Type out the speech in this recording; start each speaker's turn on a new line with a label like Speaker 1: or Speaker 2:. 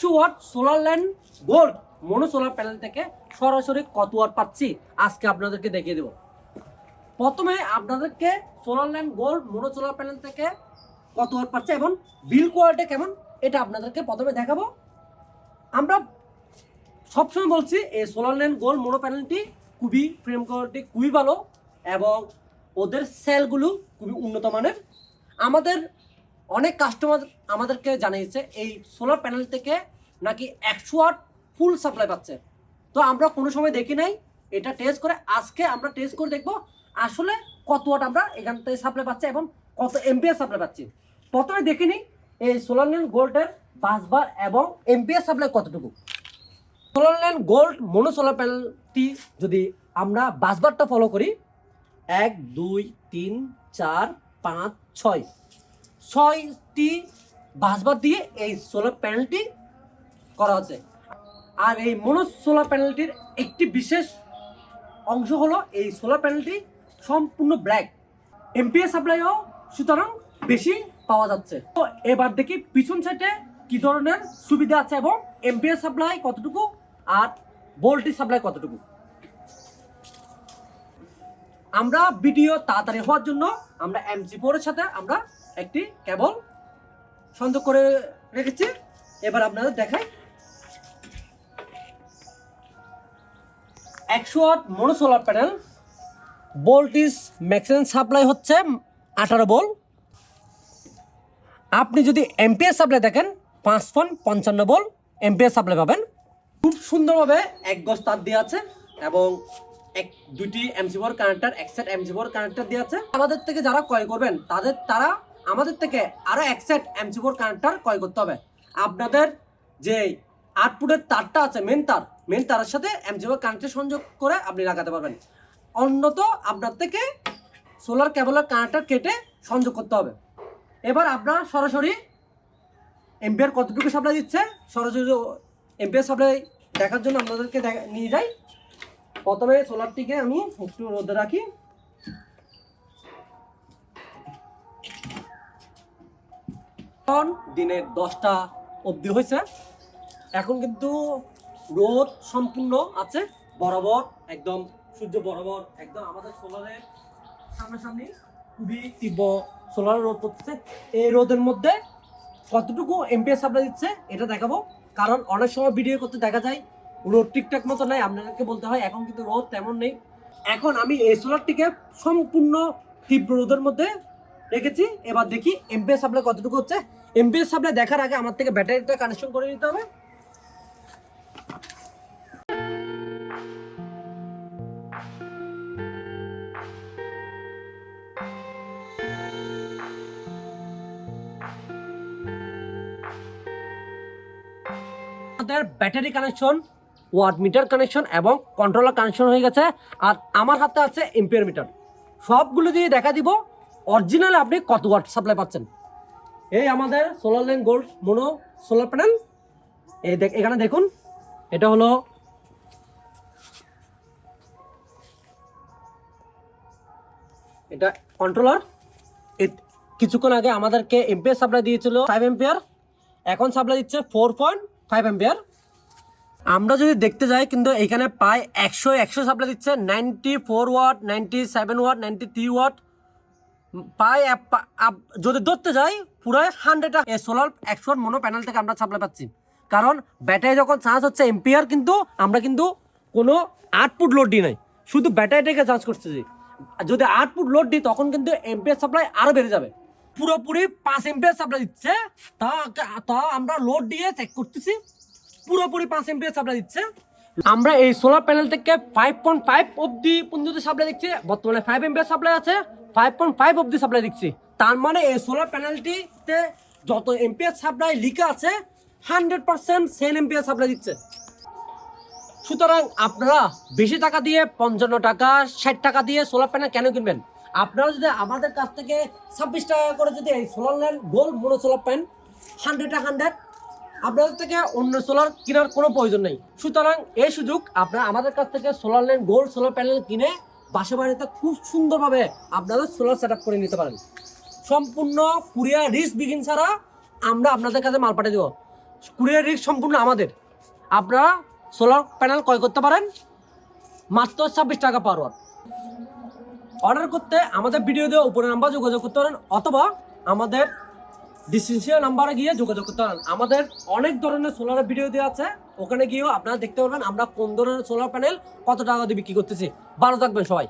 Speaker 1: একশো watt solar land gold mono solar panel থেকে সরাসরি কত ওয়াট পাচ্ছি? আজকে আপনাদেরকে দেখিয়ে দেবো। প্রথমে আপনাদেরকে solar land gold mono solar panel থেকে কত ওয়াট পাচ্ছে এবং বিল কোয়ালিটি কেমন, এটা আপনাদেরকে প্রথমে দেখাবো। আমরা সবসময় বলছি, এই সোলার ল্যান্ড গোল্ড মোনো প্যানেলটি খুবই ফ্রেম কোয়ালিটি খুবই ভালো এবং ওদের সেলগুলো খুবই উন্নত মানের। আমাদের অনেক কাস্টমার আমাদেরকে জানিয়েছে, এই সোলার প্যানেল থেকে নাকি একশো আট ফুল সাপ্লাই পাচ্ছে। তো আমরা কোনো সময় দেখি নাই, এটা টেস্ট করে আজকে আমরা টেস্ট করে দেখব আসলে কত ওয়াট আমরা এখান থেকে সাপ্লাই পাচ্ছি এবং কত এমপিএস সাপ্লাই পাচ্ছি। প্রথমে দেখে নিই, এই সোলার ল্যান্ড গোল্ডের বাসবার এবং এমপিএস সাপ্লাই কতটুকু। Solar land gold mono solar প্যানেলটি যদি আমরা বাসবারটা ফলো করি, এক, দুই, তিন, চার, পাঁচ, ছয়। ছয়টি বাসবার দিয়ে এই সোলার প্যানেলটি করা আছে আর এই মনো সোলার প্যানেলটির একটি বিশেষ অংশ হলো এই সোলার প্যানেলটি সম্পূর্ণ ব্ল্যাক এমপিএস সাপ্লাইও সুতরাং বেশি পাওয়া যাচ্ছে। তো এবার দেখি পিছন সাইডে কি ধরনের সুবিধা আছে এবং এমপিএস সাপ্লাই কতটুকু আর ভোল্টেজ সাপ্লাই কতটুকু। আমরা ভিডিও তাড়াতাড়ি হওয়ার জন্য আমরা এমজি ফোরের সাথে আমরা একটি কেবল সংযোগ করে রেখেছি। এবার আপনাদের দেখাই। একশো আট mono solar panel. Voltage maximum supply হচ্ছে আঠারো বল আপনি যদি এমপিএস সাপ্লাই দেখেন পাঁচ ফোন পঞ্চান্ন বল এমপিএস সাপ্লাই পাবেন। খুব সুন্দরভাবে এক গজ তার দেওয়া আছে এবং এক দুটি এমসি ফোর কানেক্টার, এক সেট এমসি ফোর কানেক্টার দেওয়া আছে। আমাদের থেকে যারা ক্রয় করবেন, তাদের, তারা আমাদের থেকে আরও এক সেট এমসি ফোর কানেক্টার ক্রয় করতে হবে। আপনাদের যে আট ফুটের তারটা আছে মেন তার মেন তারের সাথে এমসি ফোর কানেক্টার সংযোগ করে আপনি লাগাতে পারবেন। অন্যত আপনার থেকে সোলার কেবলের কানেক্টার কেটে সংযোগ করতে হবে। এবার আপনার সরাসরি এমপিআর কতটুকু সাপ্লাই দিচ্ছে, সরাসরি এমপিআর সাপ্লাই দেখার জন্য আপনাদেরকে নিয়ে যাই। প্রথমে সোলারটিকে আমি একটু রোদে রাখি। এখন দিনের দশটা অবধি হয়েছে। এখন কিন্তু রোদ সম্পূর্ণ আছে, বরাবর, একদম সূর্য বরাবর, একদম আমাদের সোলারের সামনাসামনি খুবই তীব্র সোলার রোদ পড়তেছে। এই রোদের মধ্যে কতটুকু এমপিএস সাপ্লাই দিচ্ছে, এটা দেখাবো। কারণ অনেক সময় ভিডিও করতে দেখা যায়, রোদ ঠিকঠাক মতো নাই, আপনাদেরকে বলতে হয়, এখন কিন্তু রোদ তেমন নেই। এখন আমি এই সোলারটিকে সম্পূর্ণ তীব্র রোদের মধ্যে রেখেছি। এবার দেখি এমপিএস সাপ্লাই কতটুকু হচ্ছে। এমপিএস সাপ্লাই দেখার আগে আমার থেকে ব্যাটারিটা কানেকশন করে নিতে হবে। Battery connection watt meter connection এবং কন্ট্রোলার কানেকশন হয়ে গেছে। আর আমার হাতে আছে এম্পিয়ার মিটার সবগুলো দিয়ে দেখা দিব অরিজিনাল আপনি কত ওয়াট সাপ্লাই পাচ্ছেন। এই আমাদের solar line gold mono solar panel এই দেখ, এখানে দেখুন, এটা হলো এটা কন্ট্রোলার কিছুক্ষণ আগে আমাদেরকে এম্পিয়ার সাপ্লাই দিয়েছিল ফাইভ এম্পিয়ার এখন সাপ্লাই দিচ্ছে ফোর পয়েন্ট ফাইভ এম্পিয়ার আমরা যদি দেখতে যাই, কিন্তু এখানে প্রায় একশো একশো সাপ্লাই দিচ্ছে। Ninety four watt ninety seven watt ninety three watt প্রায় যদি ধরতে যাই পুরো হান্ড্রেড সোলার একশো মনো প্যানেল থেকে আমরা সাপ্লাই পাচ্ছি। কারণ ব্যাটারি যখন চার্জ হচ্ছে এম্পিয়ার কিন্তু আমরা কিন্তু কোনো আটপুট লোড দিই নাই। শুধু ব্যাটারিটাকে চার্জ করতেছি। যদি আটপুট লোড দিই, তখন কিন্তু এম্পিয়ার সাপ্লাই আরও বেড়ে যাবে। পুরোপুরি পাঁচ এম্পিয়ার সাপ্লাই দিচ্ছে, তা তা আমরা লোড দিয়ে চেক করতেছি। পুরোপুরি পাঁচ এম্পিয়ার সাপ্লাই দিচ্ছে। আমরা এই সোলার প্যানেল থেকে ফাইভ পয়েন্ট ফাইভ অব্দি পর্যন্ত সাপ্লাই দিচ্ছি বর্তমানে ফাইভ এম্পিয়ার সাপ্লাই আছে। ফাইভ পয়েন্ট ফাইভ অব্দি সাপ্লাই দিচ্ছি তার মানে এই সোলার প্যানেলটিতে যত এম্পিয়ার সাপ্লাই লিখা আছে hundred percent cell ampere supply দিচ্ছে। সুতরাং আপনারা বেশি টাকা দিয়ে পঞ্চান্ন টাকা, ষাট টাকা দিয়ে সোলার প্যানেল কেন কিনবেন? আপনারা যদি আমাদের কাছ থেকে ছাব্বিশ টাকা করে যদি এই সোলার নেন গোল্ড মোনো সোলার প্যান হান্ড্রেডে হান্ড্রেড আপনাদের থেকে অন্য সোলার কেনার কোনো প্রয়োজন নেই। সুতরাং এই সুযোগ আপনারা আমাদের কাছ থেকে solar land gold solar panel কিনে বাসা বাড়িতে খুব সুন্দরভাবে আপনারা সোলার সেট করে নিতে পারেন। সম্পূর্ণ কুরিয়ার রিস্ক বিগিন ছাড়া আমরা আপনাদের কাছে মাল পাঠিয়ে দেবো। কুরিয়ার রিস্ক সম্পূর্ণ আমাদের। আপনারা সোলার প্যানেল ক্রয় করতে পারেন। মাত্র ছাব্বিশ টাকা পার অর্ডার করতে আমাদের ভিডিও দিয়ে উপরে নাম্বার যোগাযোগ করতে পারেন অথবা আমাদের ডিসক্রিপশন নাম্বারে গিয়ে যোগাযোগ করতে পারেন। আমাদের অনেক ধরনের সোলার ভিডিও দেওয়া আছে। ওখানে গিয়েও আপনারা দেখতে পারবেন আমরা কোন ধরনের সোলার প্যানেল কত টাকা দিয়ে বিক্রি করতেছি। ভালো থাকবেন সবাই।